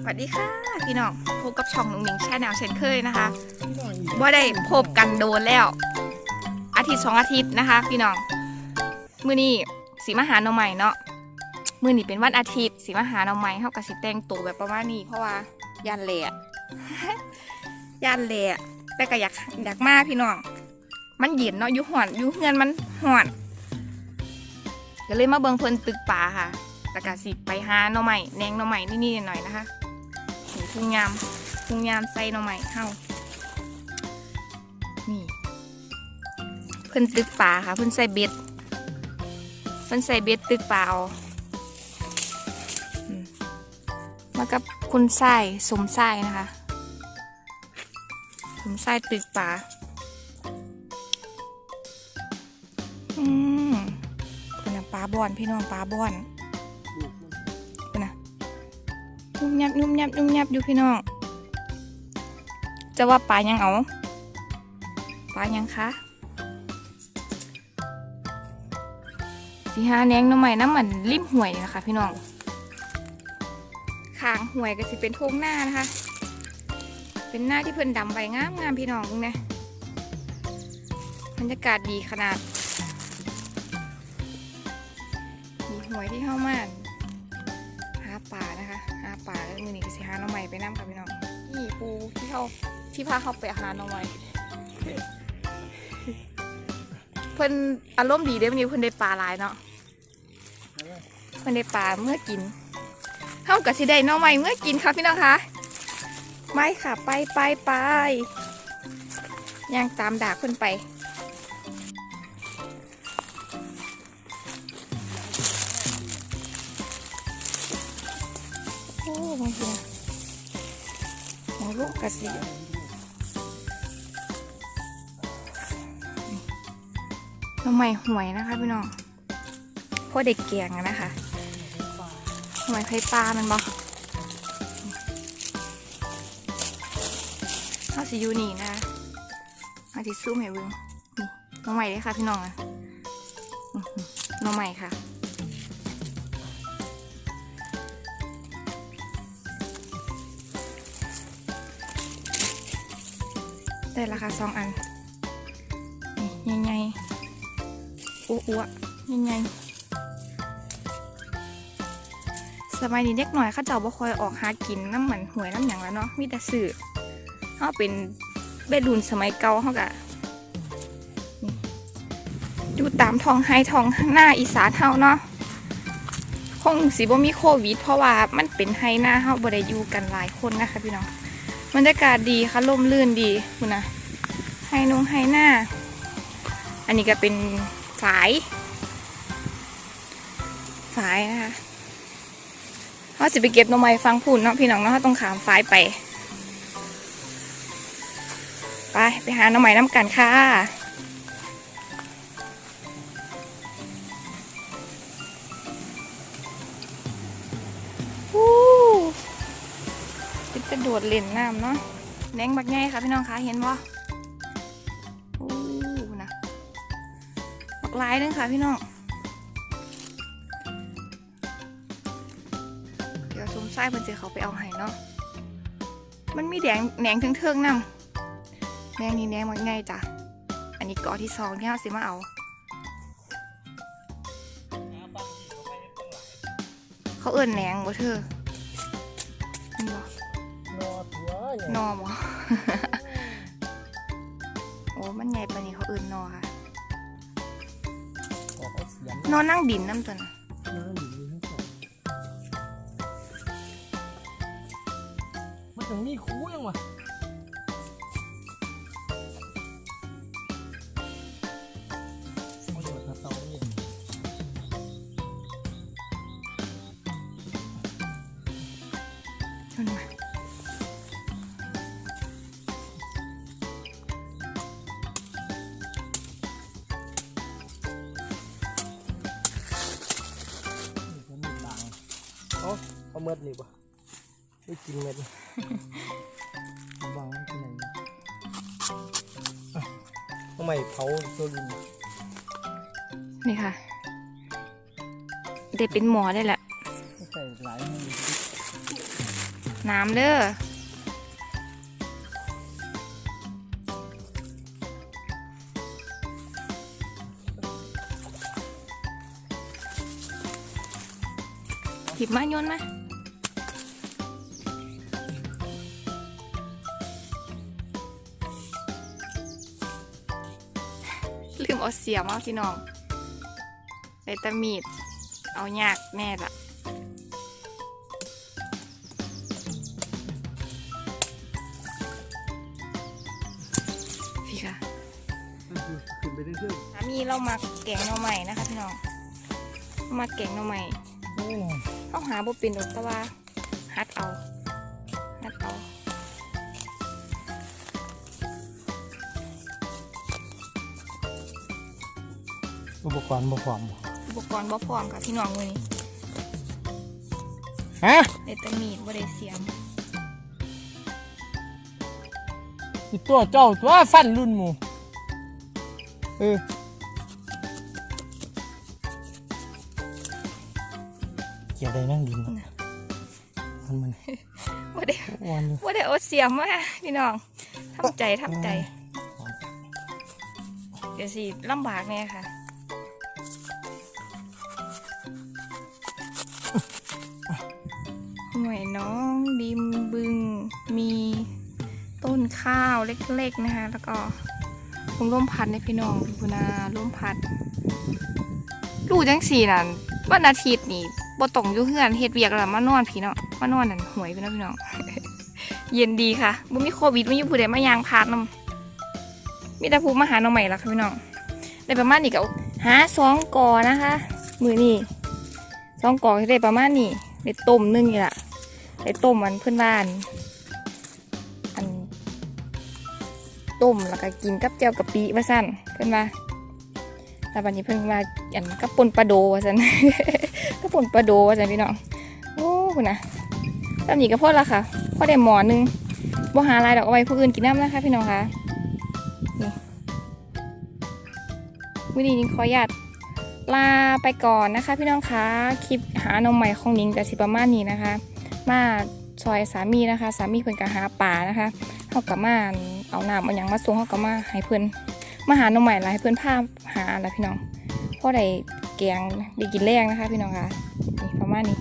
สวัสดีค่ะ พี่น้องพบกับช่องหนุ่งหนิงแช่แนวเช่นเคยนะคะว่าได้พบกันโดนแล้ว อาทิตย์สองอาทิตย์นะคะ พี่น้องมื้อนี้สีมาหาหน่อใหม่เนาะมื้อนี้เป็นวันอาทิตย์สีมาหาหน่อใหม่เฮากับสิแต่งตัวแบบประมาณนี้ เพราะว่ายันแหละยันแหละแต่ก็อยากอยากมาพี่น้องมันเย็นเนาะอยู่ห่อนอยู่เฮือนมันห่อนก็เลยมาเบิ่งเพิ่นตึกป่าค่ะ แล้วก็สิไปหาหน่อใหม่แนงหน่อใหม่นี่ๆหน่อยๆนะคะนี่พุงยามพุงยามใส่หน่อใหม่เฮานี่เพิ่นตึกป่าค่ะเพิ่นใส่เบ็ดเพิ่นใส่เบ็ดตึกป่าเอามากับคุณไส้สมไส้นะคะสมไส้ตึกป่าอืมเป็นปลาบอนพี่น้องปลาบอน นุ่มยับนุ่มยับนุ่มยับอยู่พี่น้อง จะว่าปลายังเอาปลายังคะสีหาแนงน้ำใหม่น้ำมันริมห่วยนะคะ พี่น้องขางห่วยก็สิเป็นโทงหน้านะคะ เป็นหน้าที่เพิ่นดำใบงามงามพี่น้องตรงนี้บรรยากาศดีขนาดมีห่วยที่เข้ามา อนี้ก็สิหาหน่อไม้ไปน้ำกับพี่น้องนี่ปูที่เขาที่พาเขาไปหาหน่อไม้เพิ่นอารมณ์ดีเด้วันนี้เพิ่นได้ปลาหลายเนาะเพิ่นได้ปลาเมื่อกินเท่ากับสิได้หน่อไม้เมื่อกินค่ะพี่น้องคะไม่ค่ะไปไปไปย่างตามดากเพิ่นไป โอ้บางทีนะหมูลูกกระสีน้ำใหม่หวยนะคะพี่น้องพวกเด็กเกียงอะนะคะหวยไข่ปลามันบอกเอาสิอยูนี่นะคะเอาสิซูมให้เบิ่งนี่น้องใหม่เลยค่ะพี่น้องอะน้องใหม่ค่ะ ได้ราคาสองอันนี่ใหญ่ๆอ้วๆใหญ่ๆสมัยนี้เด็กหน่อยเข้าเจ้าบ่คอยออกหากินน้ำเหมือนหวยน้ำหยังแล้วเนาะมีแต่สื่อเขาเป็นเบดรุนสมัยเก่าเขากะนี่อยู่ตามทองไห้ท้องหน้าอีสานเฮาเนาะคงสิบ่มีโควิด เพราะว่ามันเป็นไฮหน้าเฮาบ่ได้อยู่กันหลายคนนะคะพี่น้อง บรรยากาศดีค่ะลมลื่นดีคุณนะไฮนงไฮหน้า อันนี้ก็เป็นฝายฝายนะคะเขาสิไปเก็บนมไม้ฟังพูนเนาะพี่น้องเนาะต้องขามฝายไป ไป ไปหาหน่อไม้น้ำกันค่ะ กระโดดเล่นน้ำเนาะแหนงบักใหญ่ค่ะพี่น้องคะเห็นบ่โอ้นะบักหลายนึงค่ะพี่น้องเดี๋ยวสมไส้เพิ่นจเขาไปเอาให้เนาะมันมีแดงแหนงเทิงๆนำแหนงนี่แหนงบักใหญ่จ้ะอันนี้กอที่สองที่เราสิมาเอาเขาเอิ่นแหนงบ่เธอ ถัวอย่างนอมโอ้มันใหญ่ปานนี้เขาเอื่นนอค่ะออกเอาเสียงนอนั่งดินน้ำตัวน่ะน้ำอยู่ในทั้งสองมันถึงมีคูยังวะ เอาเอาเม็ดนี่ปะไม่กินเม็ดนี่เอาบางไว้ที่ไหนเนี่ยอะทำไมเผาตัวลุงนี่ค่ะได้เป็นหมอได้แหละไม่ใส่หลายมือน้ำเด้อ หยิบมาโยนมาลืมเอาเสียมาพี่น้องใส่แตะมีด เอายากแน่ละพี่ค่ะขึ้นไปเรื่อยสามีเรามาแกงหน่อใหม่นะคะพี่น้อง มาแกงหน่อใหม่ ๆโอ้เขาหาบ่เป็นดอกแต่ว่าฮัดเอาฮัดเอาอุปกรณ์บ่พร้อมบ่อุปกรณ์บ่พร้อมค่ะพี่น้องมือนี้ฮะได้แต่มีดบ่ได้เสียมอีตัวเจ้าตัวฟันรุ่นหมูเออ กี่ยวได้นั่งดินเนาะมันมันบ่ได้วันอยู่บ่ได้เอาเสียมมาพี่น้องทำใจทำใจ เดี๋ยวสิลำบากแน่ค่ะหน่วยน้องดิมบึงมีต้นข้าวเล็กๆนะคะ แล้วก็คงร่มพัดในพี่น้องพี่พุนาร่มพัด รู้จังสี่นั่นวันอาทิตย์นี่บ่ต้องอยู่เฮือนเฮ็ดเวียกแล้วมานอนพี่เนาะมานอนนั่นหวยพี่เนาะพี่น้อง เย็นดีค่ะบ่มีโควิดไม่อยู่ผู้ใดมายางพาดนำมีแต่ผู้มาหาน้องใหม่ละค่ะพี่น้องได้ประมาณนี้ก็หาสองกอนะคะ มือนี่สองกอได้ประมาณนี้ได้ต้มนึ่งนี่ละได้ต้มมันเพื่อนบ้านอันต้มแล้วก็กินกับแจ่วกะปิว่าสั้นเพื่อนว่า แล้ววันนี้เพื่อนว่าอันกับปนปลาโดว่าสั้นกับปนปลาโดว่าสั้นพี่น้องโอ้คุณนะตำหนิก็พอละค่ะพอได้หมอหนึงบ่หาลายดอกเอาไว้ผู้อื่นกินน้ำนะคะพี่น้องค่ะวิดีนี้งขออนุญาตลาไปก่อนนะคะ พี่น้องคะคลิปหานมใหม่ของนิงแต่สิประมาณนี้นะคะ มาซอยสามีนะคะ สามีเพิ่นก็หาป่านะคะเขากับมาเอาน้ำเอาหยังมาส่งเขากับมาให้เพิ่น มาหาหนมใหม่ละให้เพื่อนภาพหาละพี่น้องเพราะได้แกงได้กินแรงนะคะ พี่น้องคะนี่ประมาณนี้